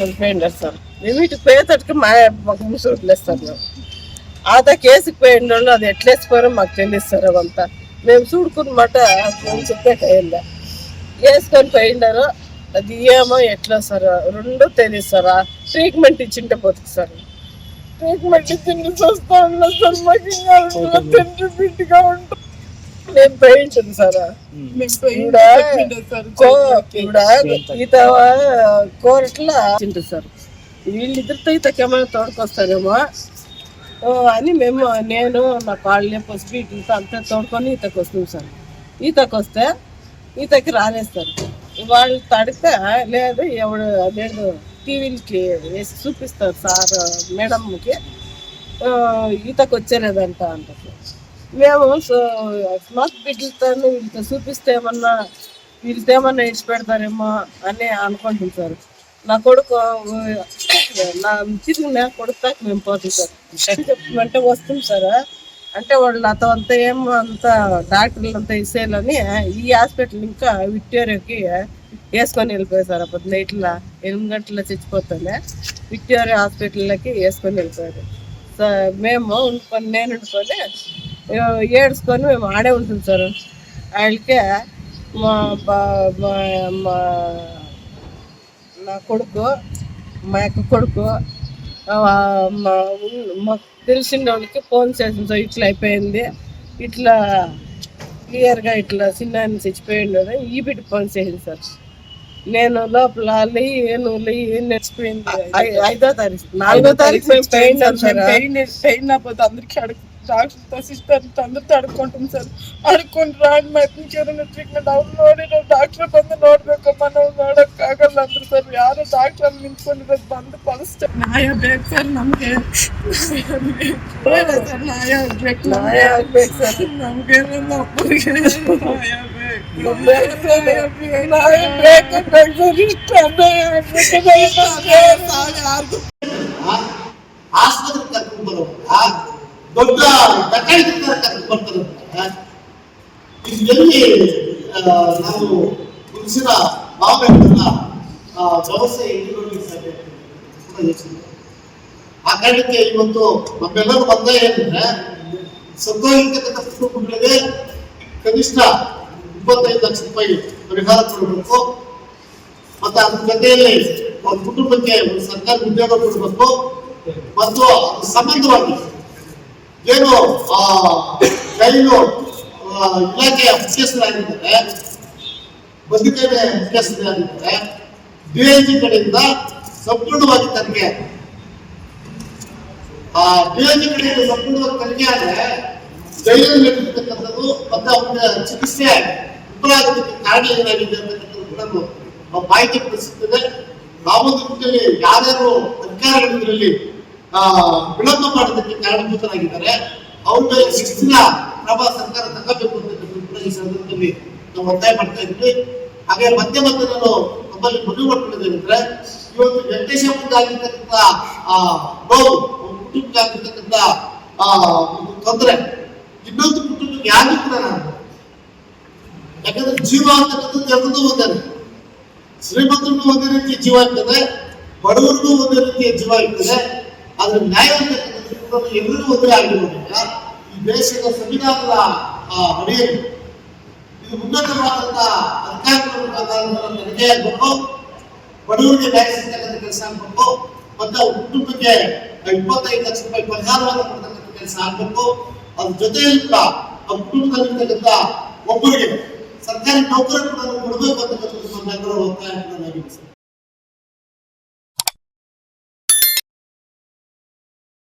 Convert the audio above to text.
వెళ్ళిపోయిండారు sir మేము ఇటు పోయేటట్టుకు మా మాకు ముసి వదిలేస్తారు మేము ఆత కేసుకి పోయిన వాళ్ళు అది ఎట్లేసిపోయారో మాకు తెలియదు సార్ అవంతా. మేము చూడుకున్నమాట మేము చెప్పేట వెళ్ళా వేసుకొని పోయిండారు. అది ఏమో ఎట్లా సార్? రెండు తెలియదు సార్. ట్రీట్మెంట్ ఇచ్చింటే పోతుంది సార్. ట్రీట్మెంట్ ఇచ్చింది చూస్తా ఉన్నా సార్. మాకు ఇంకా తండ్రి బిడ్డగా ఉంటాం మేము. పోయింటుంది సార్. ఈత కోరట్ల తింటుంది సార్. వీళ్ళిద్దరితో ఈతకి ఏమైనా తోడుకొస్తారేమో? ఓ అని మేము నేను నా కాళ్ళే పసుపు ఇట్లతో అంతా తోడుకొని ఈతకు వస్తుంది సార్. ఈతకు వస్తే ఈతకి రానేస్తారు వాళ్ళు తడితే లేదు ఎవడు అదేదో టీవీలకి వేసి చూపిస్తారు సార్ మేడంకి. ఆ, ఈతకు వచ్చేలేదంట అంటారు. మేము స్మార్ట్ బిడ్డలతో వీళ్ళతో చూపిస్తే ఏమన్నా వీళ్ళతో ఏమన్నా ఇచ్చి పెడతారేమో అని అనుకుంటుంది సార్. నా కొడుకు నా చిన్న నా కొడుకు దాకా మేము పోతుంది సార్. చెప్పమంటే వస్తుంది సార్. అంటే వాళ్ళు నాతో అంతా ఏం అంత డాక్టర్లు అంతా ఇసేయాలని ఈ హాస్పిటల్ ఇంకా విక్టోరియాకి వేసుకొని వెళ్ళిపోయారు సార్. అప్పుడు నైట్లో ఎనిమిది గంటల చచ్చిపోతానే విక్టోరియా హాస్పిటల్లోకి వేసుకొని వెళ్ళిపోయారు. సో మేము ఉండుకొని నేను ఉండుకొని ఏడ్చుకొని మేము ఆడే ఉంటుంది సార్. వాళ్ళకే మా మా నా కొడుకు మా యొక్క కొడుకు మాకు తెలిసిన వాళ్ళకి ఫోన్ చేసింది సార్ ఇట్లా అయిపోయింది ఇట్లా క్లియర్గా ఇట్లా చిన్న చచ్చిపోయిండు ఈ బిడ్డ ఫోన్ చేసింది సార్. నేను లోపల లేయి నడిచిపోయింది ఐదో తారీఖు నాలుగో తారీఖు పెయిన్ పెయిన్ అయిపోతే అందరికి అడుగు ಡಾಕ್ಟರ್ ಸಿಸ್ಟರ್ ತಂದು ತಡ್ಕೊಂಡ್ರು ಸರ್. ಅಡ್ಕೊಂಡು ರಾಡ್ ಮಾಡ್ತೀನಿ ಟ್ರೀಟ್ಮೆಂಟ್ ಅವ್ರು ನೋಡಿ ನಾವು ಡಾಕ್ಟ್ರ್ ಬಂದು ನೋಡ್ಬೇಕಮ್ಮ ನಾವು ಆಗಲ್ಲ ಅಂದ್ರು ಸರ್. ಯಾರು ಡಾಕ್ಟ್ರ್ ಅಲ್ಲಿ ನಿಂತ್ಕೊಂಡಿರೋದು ಬಂದು ಕಳಿಸ್ತಾರೆ ನ್ಯಾಯ ಬೇಕು ಸರ್ ನಮಗೆ. ನ್ಯಾಯ ಆಗ್ಬೇಕು. ನ್ಯಾಯ ಆಗ್ಬೇಕು ಸರ್. ನಮಗೆ ನನ್ನ ಒಬ್ಬರಿಗೆ ನ್ಯಾಯ ಆಸ್ಪತ್ರೆ ಕರ್ಕೊಂಡು ಬರೋ ದೊಡ್ಡ ಮೆಕ್ಯಾನಿಕ್ ಇದರಲ್ಲಿ ನಾವು ಮುಗಿಸಿದ ಅಂತ ಕೂಡ ಯೋಚನೆ. ಆ ಕಾರಣಕ್ಕೆ ಇವತ್ತು ನಮ್ಮೆಲ್ಲರೂ ಬಂದ ಏನಂದ್ರೆ ಸತ್ತೋಗಿರ್ತಕ್ಕಂಥ ಕುಟುಂಬಗಳಿಗೆ ಕನಿಷ್ಠ ಇಪ್ಪತ್ತೈದು ಲಕ್ಷ ರೂಪಾಯಿ ಪರಿಹಾರ ಕೊಡಬೇಕು. ಮತ್ತೆ ಅದ್ರ ಜೊತೆಯಲ್ಲಿ ಒಂದು ಕುಟುಂಬಕ್ಕೆ ಒಂದು ಸರ್ಕಾರಿ ಉದ್ಯೋಗ ಕೊಡಬೇಕು. ಮತ್ತು ಸಂಬಂಧವಾಗಿ ಏನು ಆ, ಜೈಲು ಆ, ಇಲಾಖೆಯ ಮುಖ್ಯಸ್ಥರಾಗಿದ್ದಾರೆ. ಬದುಕೇನೆ ಮುಖ್ಯಸ್ಥರಾಗಿದ್ದಾರೆ ಡಿಐಜಿ ಕಡೆಯಿಂದ ಸಂಪೂರ್ಣವಾಗಿ ತನಿಖೆ. ಆ ಡಿಐಜಿ ಕಡೆಯಿಂದ ಸಂಪೂರ್ಣವಾಗಿ ತನಿಖೆ ಆದ್ರೆ ಜೈಲಲ್ಲಿ ಒಂದು ಮತ್ತೆ ಅವರಿಗೆ ಚಿಕಿತ್ಸೆ ಉಪರಾಗಕ್ಕೆ ಕಾರಣ ಏನಾಗಿದೆ ಅಂತಕ್ಕಂಥದ್ದು ಮಾಹಿತಿ ಪಡಿಸುತ್ತದೆ ರಾಮದುರ್ಗದಲ್ಲಿ ಯಾರ್ಯಾರು ಅಧಿಕಾರಿಗಳು ಆ, ವಿಳಂಬ ಮಾಡೋದಕ್ಕೆ ಕಾರಣಭೂತರಾಗಿದ್ದಾರೆ. ಅವ್ರ ಮೇಲೆ ಶಿಸ್ತಿನ ಸರ್ಕಾರ ತಗೋಬೇಕು ಅಂತ ಕೂಡ ಈ ಸಂದರ್ಭದಲ್ಲಿ ನಾವು ಒತ್ತಾಯ ಮಾಡ್ತಾ ಇದ್ವಿ. ಹಾಗೆ ಮತ್ತೆ ಮತ್ತೆ ನಾನು ನಮ್ಮಲ್ಲಿ ಮನವಿ ಮಾಡ್ಕೊಳ್ಳೋದೇನೆಂದ್ರೆ ಇವತ್ತು ಆಗಿರ್ತಕ್ಕಂಥ, ಆ ನೋವು ಒಂದು ಕುಟುಂಬಕ್ಕೆ ಆಗಿರ್ತಕ್ಕಂಥ, ಆ, ಒಂದು ತೊಂದರೆ. ಇನ್ನೊಂದು ಕುಟುಂಬಕ್ಕೆ ಯಾರು ಕೂಡ ನಾನು ಯಾಕಂದ್ರೆ ಜೀವ ಅಂತಕ್ಕಂಥದ್ದು ಎಲ್ಲದೂ ಒಂದೇ ಶ್ರೀಮಂತರಿಗೂ ಒಂದೇ ರೀತಿಯ ಜೀವ ಇರ್ತದೆ, ಬಡವರಿಗೂ ಒಂದೇ ರೀತಿಯ ಜೀವ ಇರ್ತದೆ, ಆದ್ರೆ ನ್ಯಾಯ ಅಂತಕ್ಕಂಥದ್ದು ಕೂಡ ಎಲ್ಲರೂ ಒಂದೇ ಆಗಿರುವುದರಿಂದ ಈ ದೇಶದ ಸಂವಿಧಾನದ ಅಡಿಯಲ್ಲಿ ಇದು ಉನ್ನತವಾದಂತಹ ಅಧಿಕಾರಿಗಳು ತನಿಖೆ ಆಗ್ಬೇಕು. ಬಡವರಿಗೆ ನ್ಯಾಯ ಕೆಲಸ ಆಗಬೇಕು. ಮತ್ತೆ ಕುಟುಂಬಕ್ಕೆ ಇಪ್ಪತ್ತೈದು ಲಕ್ಷ ರೂಪಾಯಿ ಪರಿಹಾರವನ್ನು ಕೆಲಸ ಆಗಬೇಕು. ಅದ್ರ ಜೊತೆಯಲ್ಲಿ ಕೂಡ ಆ ಕುಟುಂಬದಲ್ಲಿರ್ತಕ್ಕಂಥ ಒಬ್ಬರಿಗೆ ಸರ್ಕಾರಿ ನೌಕರ ಕೂಡ ಕೊಡಬೇಕು ಅಂತಕ್ಕಂಥದ್ದು ಆಗಿದೆ ಸರ್.